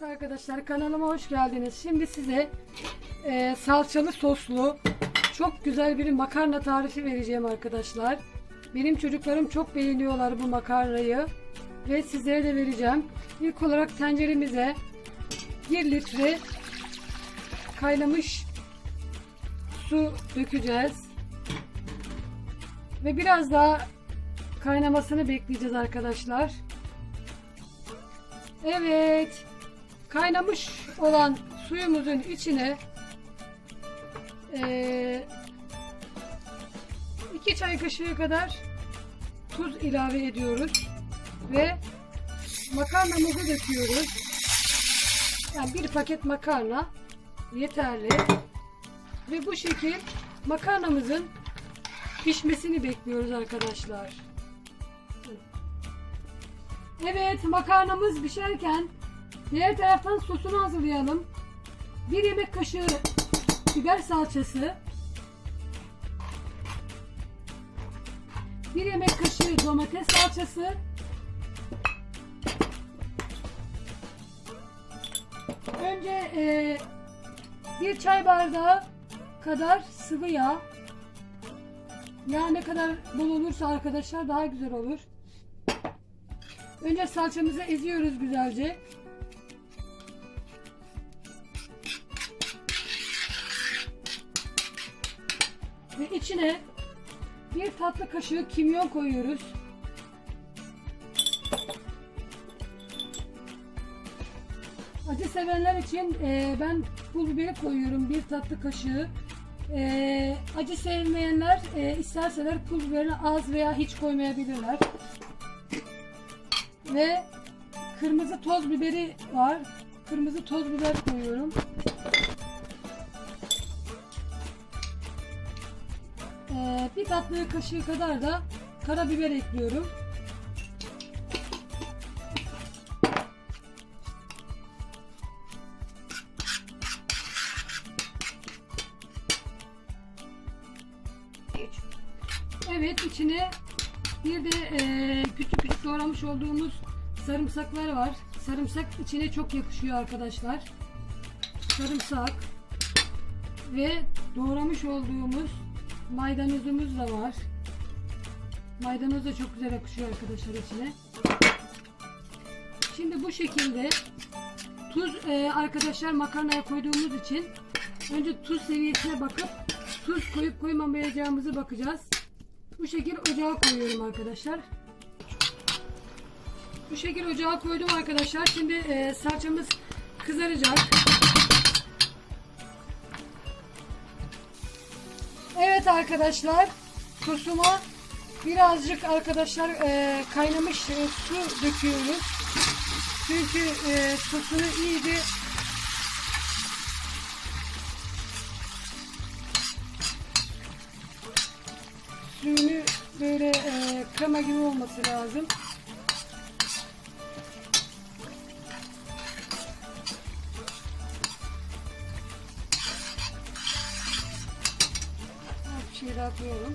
Evet arkadaşlar kanalıma hoş geldiniz. Şimdi size e, salçalı soslu çok güzel bir makarna tarifi vereceğim arkadaşlar. Benim çocuklarım çok beğeniyorlar bu makarnayı ve sizlere de vereceğim. İlk olarak tenceremize 1 litre kaynamış su dökeceğiz. Ve biraz daha kaynamasını bekleyeceğiz arkadaşlar. Evet. Kaynamış olan suyumuzun içine eee, iki çay kaşığı kadar tuz ilave ediyoruz ve makarnamızı döküyoruz. Yani bir paket makarna yeterli. Ve bu şekil makarnamızın pişmesini bekliyoruz arkadaşlar. Evet makarnamız pişerken diğer taraftan sosunu hazırlayalım. Bir yemek kaşığı biber salçası. Bir yemek kaşığı domates salçası. Önce e, bir çay bardağı kadar sıvı yağ. Yağ ne kadar bol olursa arkadaşlar daha güzel olur. Önce salçamızı eziyoruz güzelce. Ve içine bir tatlı kaşığı kimyon koyuyoruz. Acı sevenler için e, ben pul biberi koyuyorum bir tatlı kaşığı. E, acı sevmeyenler e, isterseler pul biberini az veya hiç koymayabilirler. Ve kırmızı toz biberi var. Kırmızı toz biber koyuyorum. Ee, bir tatlı kaşığı kadar da karabiber ekliyorum. Evet içine bir de e, küçük küçük doğramış olduğumuz sarımsaklar var. Sarımsak içine çok yakışıyor arkadaşlar. Sarımsak ve doğramış olduğumuz maydanozumuz da var. Maydanoz da çok güzel yakışıyor arkadaşlar içine. Şimdi bu şekilde tuz e, arkadaşlar makarnaya koyduğumuz için önce tuz seviyesine bakıp tuz koyup koymamayacağımızı bakacağız. Bu şekil ocağa koyuyorum arkadaşlar. Bu şekil ocağa koydum arkadaşlar. Şimdi e, salçamız kızaracak. Evet arkadaşlar. Sosuma birazcık arkadaşlar e, kaynamış e, su döküyoruz. Çünkü e, sosunu iyice suyunu böyle e, krema gibi olması lazım. Daha koyalım.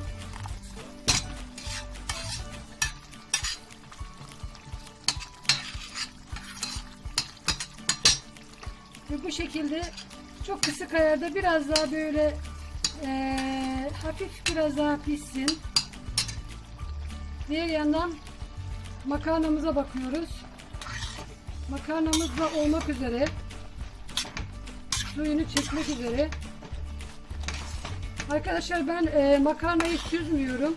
Ve bu şekilde çok kısık ayarda biraz daha böyle eee, hafif biraz daha pişsin. Diğer yandan makarnamıza bakıyoruz. Makarnamız da olmak üzere. Suyunu çekmek üzere. Arkadaşlar ben e, makarnayı süzmüyorum.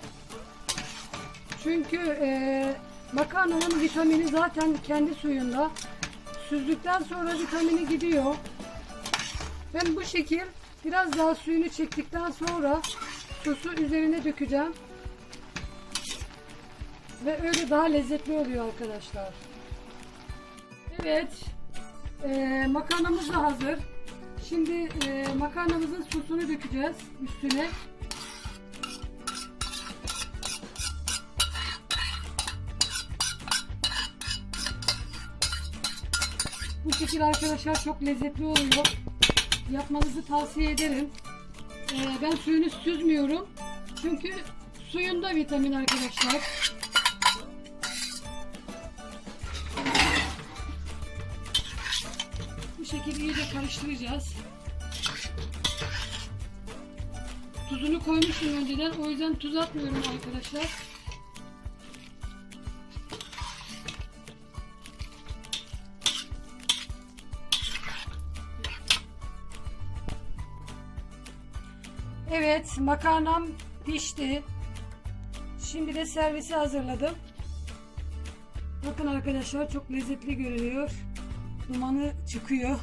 Çünkü e, makarnanın vitamini zaten kendi suyunda. Süzdükten sonra vitamini gidiyor. Ben bu şekil biraz daha suyunu çektikten sonra sosu üzerine dökeceğim. Ve öyle daha lezzetli oluyor arkadaşlar. Evet. E, makarnamız da hazır. Şimdi e, makarnamızın sosunu dökeceğiz üstüne. Bu şekil arkadaşlar çok lezzetli oluyor. Yapmanızı tavsiye ederim. E, ben suyunu süzmüyorum. Çünkü suyunda vitamin arkadaşlar. Bu şekilde iyice karıştıracağız. Tuzunu koymuştum önceden. O yüzden tuz atmıyorum arkadaşlar. Evet, makarnam pişti. Şimdi de servisi hazırladım. Bakın arkadaşlar çok lezzetli görünüyor. Dumanı çıkıyor.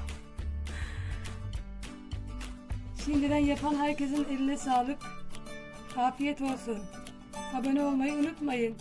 Şimdiden yapan herkesin eline sağlık. Afiyet olsun. Abone olmayı unutmayın.